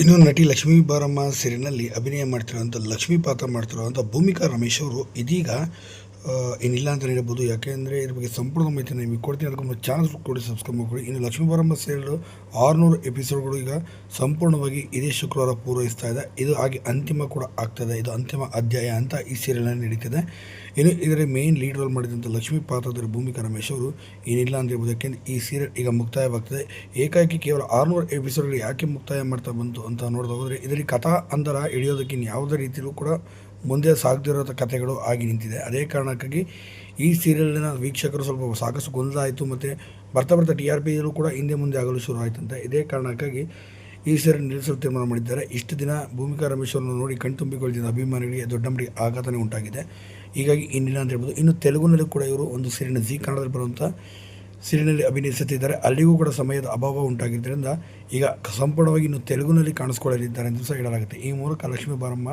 ಇನ್ನು ನಟಿ ಲಕ್ಷ್ಮೀ ಬಾರಮ್ಮ ಸೀರಿಯಲ್ನಲ್ಲಿ ಅಭಿನಯ ಮಾಡ್ತಿರುವಂಥ ಲಕ್ಷ್ಮೀ ಪಾತ್ರ ಮಾಡ್ತಿರುವಂಥ ಭೂಮಿಕಾ ರಮೇಶ್ ಅವರು ಇದೀಗ ಏನಿಲ್ಲ ಅಂತ ಹೇಳ್ಬೋದು. ಯಾಕೆಂದರೆ ಇದ್ರ ಬಗ್ಗೆ ಸಂಪೂರ್ಣ ಮಾಹಿತಿ ನಿಮಗೆ ಕೊಡ್ತೀನಿ. ಅದಕ್ಕೊಂದು ಚಾನಲ್ ಕೊಡಿ ಸಬ್ಸ್ಕ್ರೈಬ್ ಮಾಡ್ಕೊಳ್ಳಿ ಇನ್ನು ಲಕ್ಷ್ಮೀ ಬಾರಮ್ಮ ಸೀರಿಯಲ್ ಆರುನೂರು ಎಪಿಸೋಡ್ಗಳು ಈಗ ಸಂಪೂರ್ಣವಾಗಿ ಇದೇ ಶುಕ್ರವಾರ ಪೂರೈಸ್ತಾ ಇದೆ. ಇದು ಹಾಗೆ ಅಂತಿಮ ಕೂಡ ಆಗ್ತದೆ ಇದು. ಅಂತಿಮ ಅಧ್ಯಾಯ ಅಂತ ಈ ಸೀರಿಯಲ್ನಲ್ಲಿ ನಡೀತಿದೆ. ಇನ್ನು ಇದರ ಮೇನ್ ಲೀಡ್ ರೋಲ್ ಮಾಡಿದಂಥ ಲಕ್ಷ್ಮೀ ಪಾತ್ರದ ಭೂಮಿಕಾ ರಮೇಶ್ ಅವರು ಏನಿಲ್ಲ ಅಂತ ಹೇಳ್ಬೋದು. ಯಾಕೆಂದರೆ ಈ ಸೀರಿಯಲ್ ಈಗ ಮುಕ್ತಾಯವಾಗ್ತದೆ. ಏಕಾಏಕಿ ಕೇವಲ ಆರುನೂರು ಎಪಿಸೋಡ್ಗಳು ಯಾಕೆ ಮುಕ್ತಾಯ ಮಾಡ್ತಾ ಬಂತು ಅಂತ ನೋಡ್ತಾ ಹೋದರೆ, ಇದರಲ್ಲಿ ಕಥಾ, ಅಂತರ ಇಳಿಯೋದಕ್ಕೆ ಯಾವುದೇ ರೀತಿಯಲ್ಲೂ ಕೂಡ ಮುಂದೆ ಸಾಗದಿರೋ ಕಥೆಗಳು ಆಗಿ ನಿಂತಿದೆ. ಅದೇ ಕಾರಣಕ್ಕಾಗಿ ಈ ಸೀರಿಯಲ್ನ ವೀಕ್ಷಕರು ಸ್ವಲ್ಪ ಸಾಕಷ್ಟು ಗೊಂದಲ ಆಯಿತು ಮತ್ತು ಬರ್ತಾ ಬರ್ತಾ ಟಿ ಆರ್ ಪಿಯಲ್ಲೂ ಕೂಡ ಹಿಂದೆ ಮುಂದೆ ಆಗಲು ಶುರು ಅಂತ ಇದೇ ಕಾರಣಕ್ಕಾಗಿ ಈ ಸೀರಿಯಲ್ ನಿಲ್ಲಿಸಲು ತೀರ್ಮಾನ ಮಾಡಿದ್ದಾರೆ. ಇಷ್ಟು ದಿನ ಭೂಮಿಕಾ ರಮೇಶ್ ಅವರನ್ನು ನೋಡಿ ಕಣ್ತುಂಬಿಕೊಳ್ಳುತ್ತಿದ್ದ ಅಭಿಮಾನಿಗಳಿಗೆ ದೊಡ್ಡ ಮಟ್ಟಿಗೆ ಆಘಾತನೇ ಉಂಟಾಗಿದೆ. ಹೀಗಾಗಿ ಇನ್ನಿಲ್ಲ ಅಂತ ಹೇಳ್ಬೋದು. ಇನ್ನು ತೆಲುಗುನಲ್ಲಿ ಕೂಡ ಇವರು ಒಂದು ಸೀರಿಯಲ್ ಜಿ ಕನ್ನಡದಲ್ಲಿ ಬರುವಂಥ ಸೀರಿಯಲ್ನಲ್ಲಿ ಅಭಿನಯಿಸುತ್ತಿದ್ದಾರೆ. ಅಲ್ಲಿಗೂ ಕೂಡ ಸಮಯದ ಅಭಾವ ಉಂಟಾಗಿದ್ದರಿಂದ ಈಗ ಸಂಪೂರ್ಣವಾಗಿ ಇನ್ನು ತೆಲುಗುನಲ್ಲಿ ಕಾಣಿಸ್ಕೊಳ್ಳಲಿದ್ದಾರೆ ಎಂದು ಸಹ ಹೇಳಲಾಗುತ್ತೆ. ಈ ಮೂಲಕ ಲಕ್ಷ್ಮೀ ಬಾರಮ್ಮ